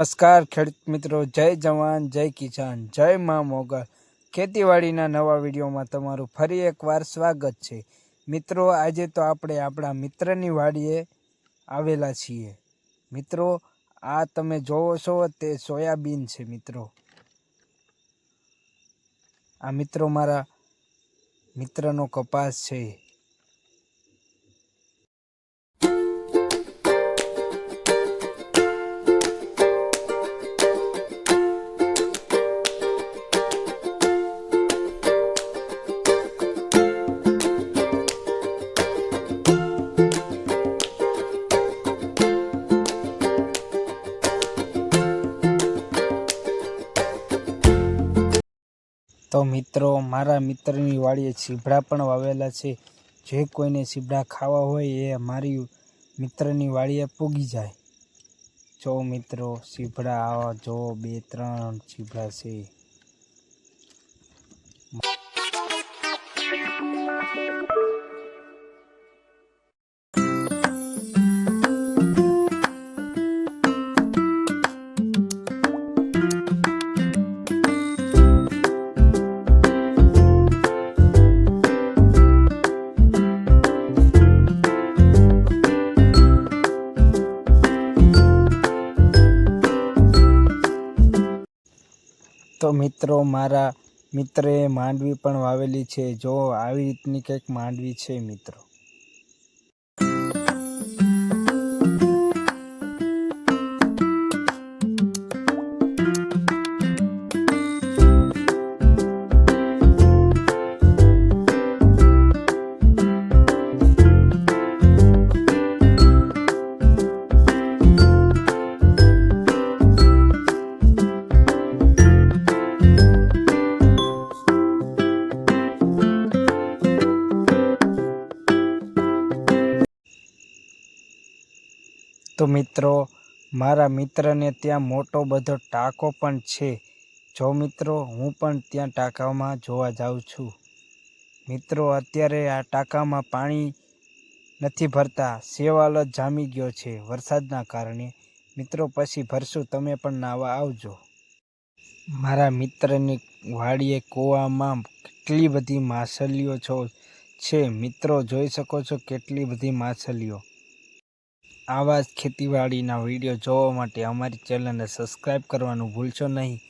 નમસ્કાર ખેડૂત મિત્રો, જય જવાન, જય કિસાન, જય મા મોગલ. ખેતીવાડીના નવા વિડીયોમાં તમારું ફરી એકવાર સ્વાગત છે. મિત્રો, આજે તો આપણે આપણા મિત્રની વાડીએ આવેલા છીએ. મિત્રો, આ તમે જોવો છો, તે સોયાબીન છે મિત્રો. આ મિત્રો મારા મિત્રનો કપાસ છે. તો મિત્રો, મારા મિત્રની વાડીએ સીભડા પણ વાવેલા છે. જે કોઈને સીભડા ખાવા હોય એ મારી મિત્રની વાડીએ પૂગી જાય. જો મિત્રો, સીભડા આવા જો બે, ત્રણ સીભડા છે. તો મિત્રો, મારા મિત્રએ માંડવી પણ વાવેલી છે. જો આવી રીતની કંઈક માંડવી છે, મિત્રો. તો મિત્રો, મારા મિત્રને ત્યાં મોટો બધો ટાંકો પણ છે. જો મિત્રો, હું પણ ત્યાં ટાંકામાં જોવા જાઉં છું. મિત્રો, અત્યારે આ ટાંકામાં પાણી નથી ભરતા. સેવાલ જ જામી ગયો છે વરસાદના કારણે. મિત્રો, પછી ભરશું. તમે પણ નાવા આવજો. મારા મિત્રની વાડીએ કૂવામાં કેટલી બધી માછલીઓ છો છે. મિત્રો, જોઈ શકો છો કેટલી બધી માછલીઓ. આવા જ ખેતીવાડીના વીડિયો જોવા માટે અમારી ચેનલને સબસ્ક્રાઈબ કરવાનું ભૂલશો નહીં.